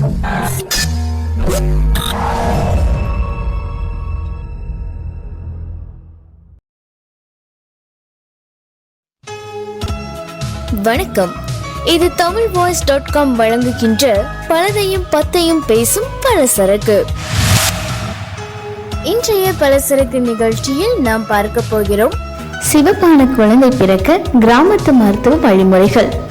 வணக்கம். இது Tamil voice dot com வழங்குகின்ற பலதையும் பத்தையும் பேசும் பலசரக்கு. இன்றைய பலசரக்கு நிகழ்ச்சியில் நாம் பார்க்க போகிறோம் சிவப்பான குழந்தை பிறக்க கிராமத்து மருத்துவ வழிமுறைகள்.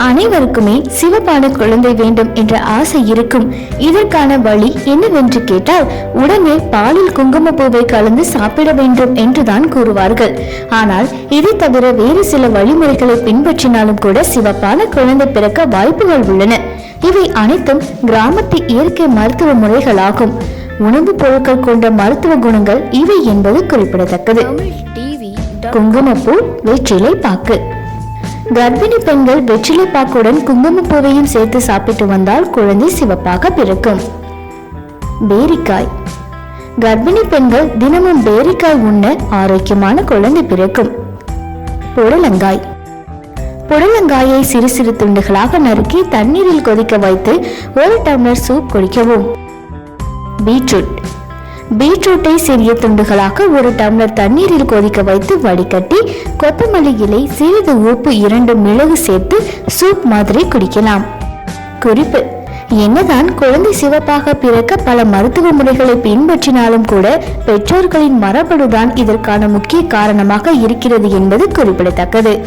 அனைவருக்குமே சிவப்பான குழந்தை வேண்டும் என்ற ஆசை இருக்கும். இதற்கான வழி என்னவென்று கேட்டால் உடனே பாலில் குங்குமப்பூவை கலந்து சாப்பிட வேண்டும் என்றுதான் கூறுவார்கள். ஆனால் இதை தவிர வேறு சில வழிமுறைகளை பின்பற்றினாலும் கூட சிவப்பான குழந்தை பிறக்க வாய்ப்புகள் உள்ளன. இவை அனைத்தும் கிராமத்து இயற்கை மருத்துவ முறைகளாகும். உணவுப் பொருட்கள் கொண்ட மருத்துவ குணங்கள் இவை என்பது குறிப்பிடத்தக்கது. குங்குமப்பூ வெற்றிலை பாக்கு. கர்ப்பிணி பெண்கள் வெற்றிலை பாக்குடன் குங்குமப்பூவையும் சேர்த்து சாப்பிட்டு வந்தால் குழந்தை சிவப்பாக பிறக்கும். பேரிக்காய். கர்ப்பிணி பெண்கள் தினமும் பேரிக்காய் உண்ண ஆரோக்கியமான குழந்தை பிறக்கும். புடலங்காய். புடலங்காயை சிறு சிறு துண்டுகளாக நறுக்கி தண்ணீரில் கொதிக்க வைத்து ஒரு டம்ளர் சூப் குடிக்கவும். பீட்ரூட். பீட்ரூட்டை சிறிய துண்டுகளாக ஒரு டம்ளர் தண்ணீரில் கொதிக்க வைத்து வடிகட்டி கொத்தமல்லி இலை சிறிது உப்பு இரண்டு மிளகு சேர்த்து சூப் மாதிரி குடிக்கலாம். குறிப்பு என்னதான் குழந்தை சிவப்பாக பிறக்க பல மருத்துவ முறைகளை பின்பற்றினாலும் கூட பெற்றோர்களின் மரபணுதான் இதற்கான முக்கிய காரணமாக இருக்கிறது என்பது குறிப்பிடத்தக்கது.